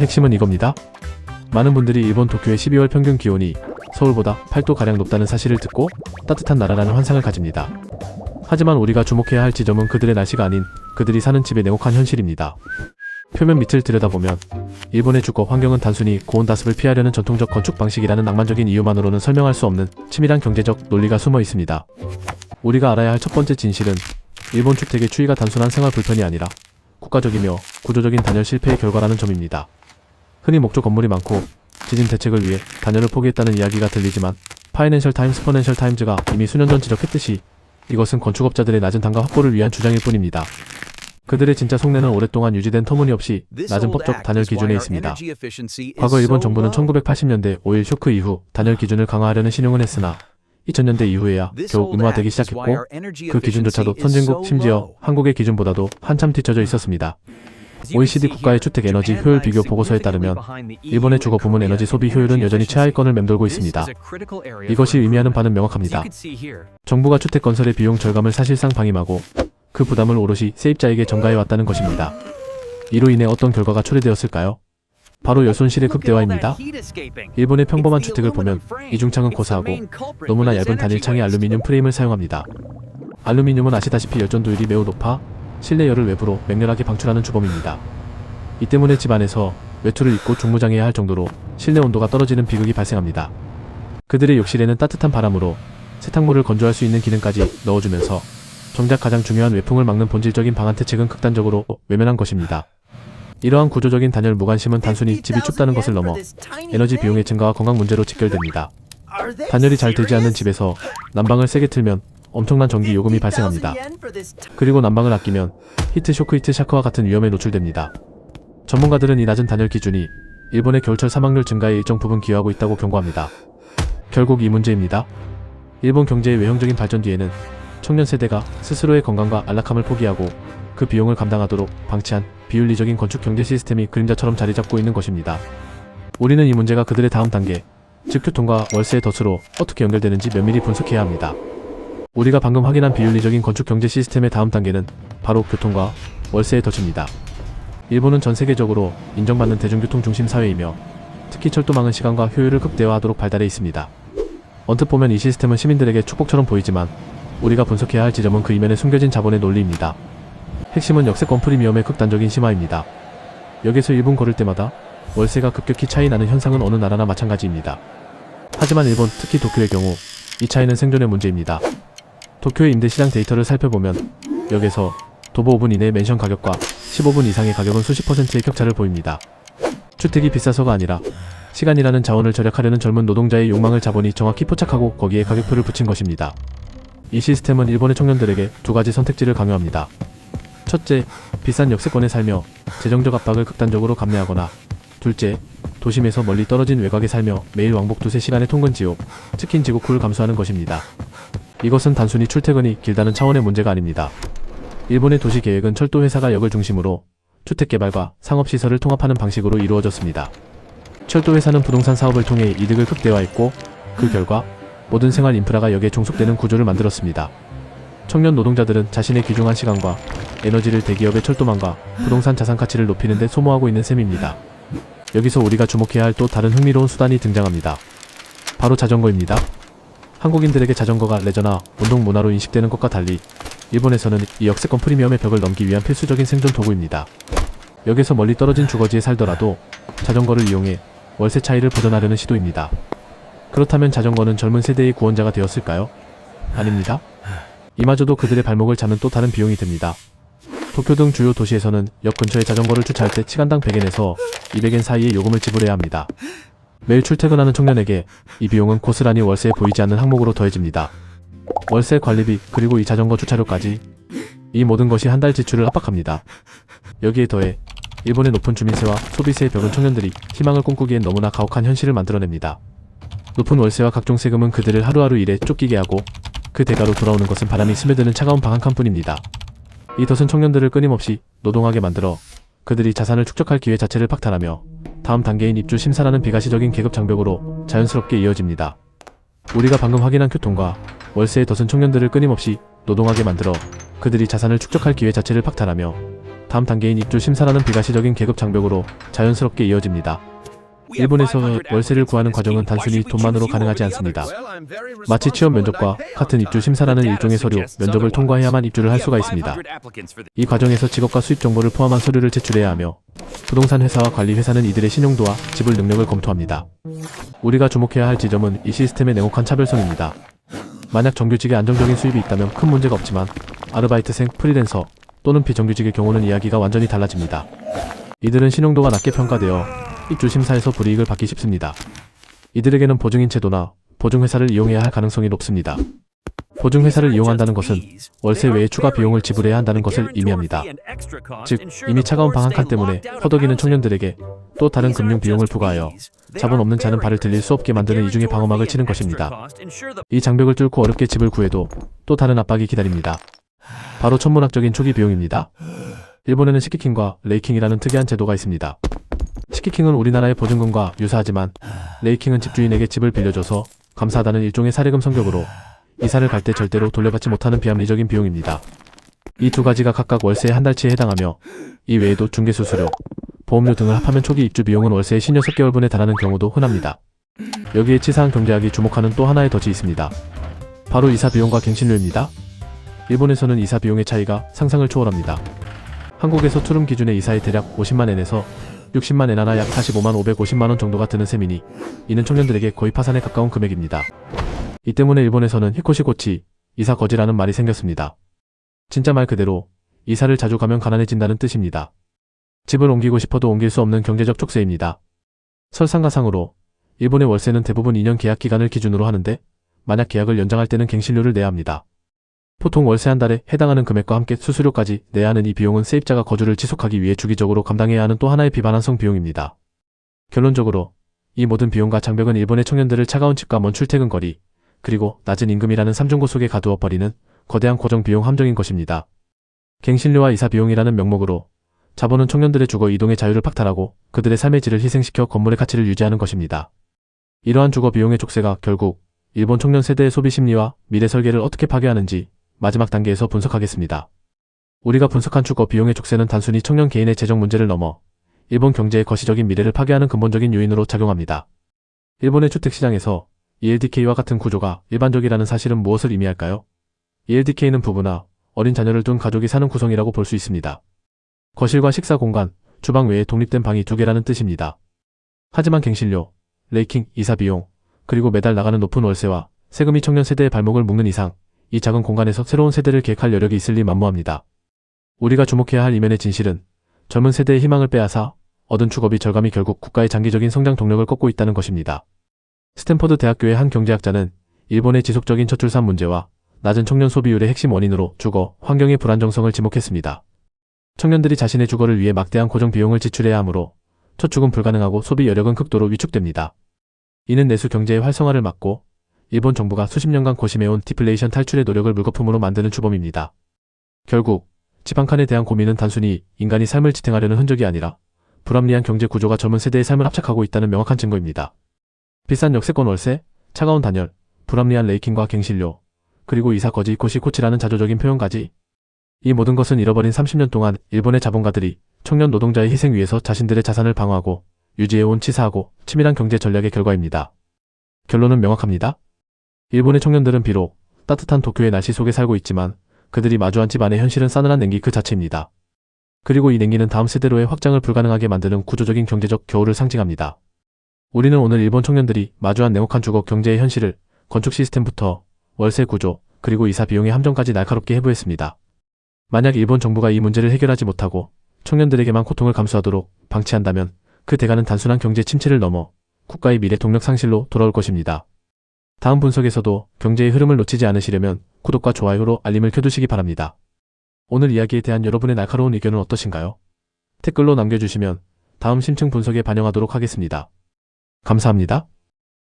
핵심은 이겁니다. 많은 분들이 일본 도쿄의 12월 평균 기온이 서울보다 8도가량 높다는 사실을 듣고 따뜻한 나라라는 환상을 가집니다. 하지만 우리가 주목해야 할 지점은 그들의 날씨가 아닌 그들이 사는 집의 냉혹한 현실입니다. 표면 밑을 들여다보면 일본의 주거 환경은 단순히 고온 다습을 피하려는 전통적 건축 방식이라는 낭만적인 이유만으로는 설명할 수 없는 치밀한 경제적 논리가 숨어 있습니다. 우리가 알아야 할 첫 번째 진실은 일본 주택의 추이가 단순한 생활 불편이 아니라 국가적이며 구조적인 단열 실패의 결과라는 점입니다. 흔히 목조 건물이 많고 지진 대책을 위해 단열을 포기했다는 이야기가 들리지만 파이낸셜 타임스 퍼넨셜 타임즈가 이미 수년 전 지적했듯이 이것은 건축업자들의 낮은 단가 확보를 위한 주장일 뿐입니다. 그들의 진짜 속내는 오랫동안 유지된 터무니없이 낮은 법적 단열 기준에 있습니다. 과거 일본 정부는 1980년대 오일 쇼크 이후 단열 기준을 강화하려는 신용은 했으나 2000년대 이후에야 겨우 의무화되기 시작했고 그 기준조차도 선진국 심지어 한국의 기준보다도 한참 뒤처져 있었습니다. OECD 국가의 주택 에너지 효율 비교 보고서에 따르면 일본의 주거 부문 에너지 소비 효율은 여전히 최하위권을 맴돌고 있습니다. 이것이 의미하는 바는 명확합니다. 정부가 주택 건설의 비용 절감을 사실상 방임하고 그 부담을 오롯이 세입자에게 전가해 왔다는 것입니다. 이로 인해 어떤 결과가 초래되었을까요? 바로 열손실의 극대화입니다. 일본의 평범한 주택을 보면 이중창은 고사하고 너무나 얇은 단일창의 알루미늄 프레임을 사용합니다. 알루미늄은 아시다시피 열전도율이 매우 높아 실내 열을 외부로 맹렬하게 방출하는 주범입니다. 이 때문에 집 안에서 외투를 입고 중무장해야 할 정도로 실내 온도가 떨어지는 비극이 발생합니다. 그들의 욕실에는 따뜻한 바람으로 세탁물을 건조할 수 있는 기능까지 넣어주면서 정작 가장 중요한 외풍을 막는 본질적인 방안 대책은 극단적으로 외면한 것입니다. 이러한 구조적인 단열 무관심은 단순히 집이 춥다는 것을 넘어 에너지 비용의 증가와 건강 문제로 직결됩니다. 단열이 잘 되지 않는 집에서 난방을 세게 틀면 엄청난 전기 요금이 발생합니다. 그리고 난방을 아끼면 히트 쇼크 히트 샤크와 같은 위험에 노출됩니다. 전문가들은 이 낮은 단열 기준이 일본의 겨울철 사망률 증가에 일정 부분 기여하고 있다고 경고합니다. 결국 이 문제입니다. 일본 경제의 외형적인 발전 뒤에는 청년 세대가 스스로의 건강과 안락함을 포기하고 그 비용을 감당하도록 방치한 비윤리적인 건축 경제 시스템이 그림자처럼 자리 잡고 있는 것입니다. 우리는 이 문제가 그들의 다음 단계, 즉 교통과 월세의 덫으로 어떻게 연결되는지 면밀히 분석해야 합니다. 우리가 방금 확인한 비윤리적인 건축 경제 시스템의 다음 단계는 바로 교통과 월세의 덫입니다. 일본은 전 세계적으로 인정받는 대중교통 중심 사회이며 특히 철도망은 시간과 효율을 극대화하도록 발달해 있습니다. 언뜻 보면 이 시스템은 시민들에게 축복처럼 보이지만 우리가 분석해야 할 지점은 그 이면에 숨겨진 자본의 논리입니다. 핵심은 역세권 프리미엄의 극단적인 심화입니다. 역에서 1분 걸을 때마다 월세가 급격히 차이 나는 현상은 어느 나라나 마찬가지입니다. 하지만 일본, 특히 도쿄의 경우 이 차이는 생존의 문제입니다. 도쿄의 임대시장 데이터를 살펴보면 역에서 도보 5분 이내 맨션 가격과 15분 이상의 가격은 수십 퍼센트의 격차를 보입니다. 주택이 비싸서가 아니라 시간이라는 자원을 절약하려는 젊은 노동자의 욕망을 자본이 정확히 포착하고 거기에 가격표를 붙인 것입니다. 이 시스템은 일본의 청년들에게 두 가지 선택지를 강요합니다. 첫째, 비싼 역세권에 살며 재정적 압박을 극단적으로 감내하거나 둘째, 도심에서 멀리 떨어진 외곽에 살며 매일 왕복 두세 시간의 통근 지옥, 치킨 지옥후를 감수하는 것입니다. 이것은 단순히 출퇴근이 길다는 차원의 문제가 아닙니다. 일본의 도시 계획은 철도 회사가 역을 중심으로 주택 개발과 상업 시설을 통합하는 방식으로 이루어졌습니다. 철도 회사는 부동산 사업을 통해 이득을 극대화했고 그 결과 모든 생활 인프라가 역에 종속되는 구조를 만들었습니다. 청년 노동자들은 자신의 귀중한 시간과 에너지를 대기업의 철도망과 부동산 자산 가치를 높이는 데 소모하고 있는 셈입니다. 여기서 우리가 주목해야 할 또 다른 흥미로운 수단이 등장합니다. 바로 자전거입니다. 한국인들에게 자전거가 레저나 운동 문화로 인식되는 것과 달리 일본에서는 이 역세권 프리미엄의 벽을 넘기 위한 필수적인 생존 도구입니다. 여기서 멀리 떨어진 주거지에 살더라도 자전거를 이용해 월세 차이를 보전하려는 시도입니다. 그렇다면 자전거는 젊은 세대의 구원자가 되었을까요? 아닙니다. 이마저도 그들의 발목을 잡는 또 다른 비용이 듭니다. 도쿄 등 주요 도시에서는 역 근처에 자전거를 주차할 때 시간당 100엔에서 200엔 사이의 요금을 지불해야 합니다. 매일 출퇴근하는 청년에게 이 비용은 고스란히 월세에 보이지 않는 항목으로 더해집니다. 월세 관리비 그리고 이 자전거 주차료까지 이 모든 것이 한 달 지출을 압박합니다. 여기에 더해 일본의 높은 주민세와 소비세의 벽은 청년들이 희망을 꿈꾸기엔 너무나 가혹한 현실을 만들어냅니다. 높은 월세와 각종 세금은 그들을 하루하루 일에 쫓기게 하고 그 대가로 돌아오는 것은 바람이 스며드는 차가운 방 한 칸뿐입니다. 이 덫은 청년들을 끊임없이 노동하게 만들어 그들이 자산을 축적할 기회 자체를 박탈하며 다음 단계인 입주 심사라는 비가시적인 계급 장벽으로 자연스럽게 이어집니다. 우리가 방금 확인한 교통과 월세의 덫은 청년들을 끊임없이 노동하게 만들어 그들이 자산을 축적할 기회 자체를 박탈하며 다음 단계인 입주 심사라는 비가시적인 계급 장벽으로 자연스럽게 이어집니다. 일본에서 월세를 구하는 과정은 단순히 돈만으로 가능하지 않습니다. 마치 취업 면접과 같은 입주 심사라는 일종의 서류, 면접을 통과해야만 입주를 할 수가 있습니다. 이 과정에서 직업과 수입 정보를 포함한 서류를 제출해야 하며 부동산 회사와 관리 회사는 이들의 신용도와 지불 능력을 검토합니다. 우리가 주목해야 할 지점은 이 시스템의 냉혹한 차별성입니다. 만약 정규직에 안정적인 수입이 있다면 큰 문제가 없지만 아르바이트생, 프리랜서 또는 비정규직의 경우는 이야기가 완전히 달라집니다. 이들은 신용도가 낮게 평가되어 입주 심사에서 불이익을 받기 쉽습니다. 이들에게는 보증인 제도나 보증회사를 이용해야 할 가능성이 높습니다. 보증회사를 이용한다는 것은 월세 외에 추가 비용을 지불해야 한다는 것을 의미합니다. 즉, 이미 차가운 방 한 칸 때문에 허덕이는 청년들에게 또 다른 금융 비용을 부과하여 자본 없는 자는 발을 들릴 수 없게 만드는 이중의 방어막을 치는 것입니다. 이 장벽을 뚫고 어렵게 집을 구해도 또 다른 압박이 기다립니다. 바로 천문학적인 초기 비용입니다. 일본에는 시키킹과 레이킹이라는 특이한 제도가 있습니다. 시키킹은 우리나라의 보증금과 유사하지만 레이킹은 집주인에게 집을 빌려줘서 감사하다는 일종의 사례금 성격으로 이사를 갈 때 절대로 돌려받지 못하는 비합리적인 비용입니다. 이 두 가지가 각각 월세의 한 달치에 해당하며 이 외에도 중개수수료, 보험료 등을 합하면 초기 입주 비용은 월세의 16개월분에 달하는 경우도 흔합니다. 여기에 치사한 경제학이 주목하는 또 하나의 덫이 있습니다. 바로 이사 비용과 갱신료입니다. 일본에서는 이사 비용의 차이가 상상을 초월합니다. 한국에서 투룸 기준의 이사의 대략 50만엔에서 60만 엔 하나 약 45만 550만원 정도가 드는 셈이니 이는 청년들에게 거의 파산에 가까운 금액입니다. 이 때문에 일본에서는 히코시코치, 이사 거지라는 말이 생겼습니다. 진짜 말 그대로 이사를 자주 가면 가난해진다는 뜻입니다. 집을 옮기고 싶어도 옮길 수 없는 경제적 촉세입니다. 설상가상으로 일본의 월세는 대부분 2년 계약 기간을 기준으로 하는데 만약 계약을 연장할 때는 갱신료를 내야 합니다. 보통 월세 한 달에 해당하는 금액과 함께 수수료까지 내야 하는 이 비용은 세입자가 거주를 지속하기 위해 주기적으로 감당해야 하는 또 하나의 비반환성 비용입니다. 결론적으로 이 모든 비용과 장벽은 일본의 청년들을 차가운 집과 먼 출퇴근 거리, 그리고 낮은 임금이라는 삼중고 속에 가두어 버리는 거대한 고정 비용 함정인 것입니다. 갱신료와 이사 비용이라는 명목으로 자본은 청년들의 주거 이동의 자유를 박탈하고 그들의 삶의 질을 희생시켜 건물의 가치를 유지하는 것입니다. 이러한 주거 비용의 족쇄가 결국 일본 청년 세대의 소비 심리와 미래 설계를 어떻게 파괴하는지 마지막 단계에서 분석하겠습니다. 우리가 분석한 주거 비용의 족쇄는 단순히 청년 개인의 재정 문제를 넘어 일본 경제의 거시적인 미래를 파괴하는 근본적인 요인으로 작용합니다. 일본의 주택시장에서 ELDK와 같은 구조가 일반적이라는 사실은 무엇을 의미할까요? ELDK는 부부나 어린 자녀를 둔 가족이 사는 구성이라고 볼 수 있습니다. 거실과 식사 공간, 주방 외에 독립된 방이 두 개라는 뜻입니다. 하지만 갱신료, 레이킹, 이사 비용, 그리고 매달 나가는 높은 월세와 세금이 청년 세대의 발목을 묶는 이상 이 작은 공간에서 새로운 세대를 계획할 여력이 있을 리 만무합니다. 우리가 주목해야 할 이면의 진실은 젊은 세대의 희망을 빼앗아 얻은 축업이 절감이 결국 국가의 장기적인 성장 동력을 꺾고 있다는 것입니다. 스탠퍼드 대학교의 한 경제학자는 일본의 지속적인 저출산 문제와 낮은 청년 소비율의 핵심 원인으로 주거, 환경의 불안정성을 지목했습니다. 청년들이 자신의 주거를 위해 막대한 고정 비용을 지출해야 하므로 저축은 불가능하고 소비 여력은 극도로 위축됩니다. 이는 내수 경제의 활성화를 막고 일본 정부가 수십 년간 고심해온 디플레이션 탈출의 노력을 물거품으로 만드는 주범입니다. 결국 집한 칸에 대한 고민은 단순히 인간이 삶을 지탱하려는 흔적이 아니라 불합리한 경제 구조가 젊은 세대의 삶을 압착하고 있다는 명확한 증거입니다. 비싼 역세권 월세, 차가운 단열, 불합리한 레이킹과 갱신료, 그리고 이사 거지 고시코치라는 자조적인 표현까지 이 모든 것은 잃어버린 30년 동안 일본의 자본가들이 청년 노동자의 희생 위에서 자신들의 자산을 방어하고 유지해온 치사하고 치밀한 경제 전략의 결과입니다. 결론은 명확합니다. 일본의 청년들은 비록 따뜻한 도쿄의 날씨 속에 살고 있지만 그들이 마주한 집안의 현실은 싸늘한 냉기 그 자체입니다. 그리고 이 냉기는 다음 세대로의 확장을 불가능하게 만드는 구조적인 경제적 겨울을 상징합니다. 우리는 오늘 일본 청년들이 마주한 냉혹한 주거 경제의 현실을 건축 시스템부터 월세 구조, 그리고 이사 비용의 함정까지 날카롭게 해부했습니다. 만약 일본 정부가 이 문제를 해결하지 못하고 청년들에게만 고통을 감수하도록 방치한다면 그 대가는 단순한 경제 침체를 넘어 국가의 미래 동력 상실로 돌아올 것입니다. 다음 분석에서도 경제의 흐름을 놓치지 않으시려면 구독과 좋아요로 알림을 켜두시기 바랍니다. 오늘 이야기에 대한 여러분의 날카로운 의견은 어떠신가요? 댓글로 남겨주시면 다음 심층 분석에 반영하도록 하겠습니다. 감사합니다.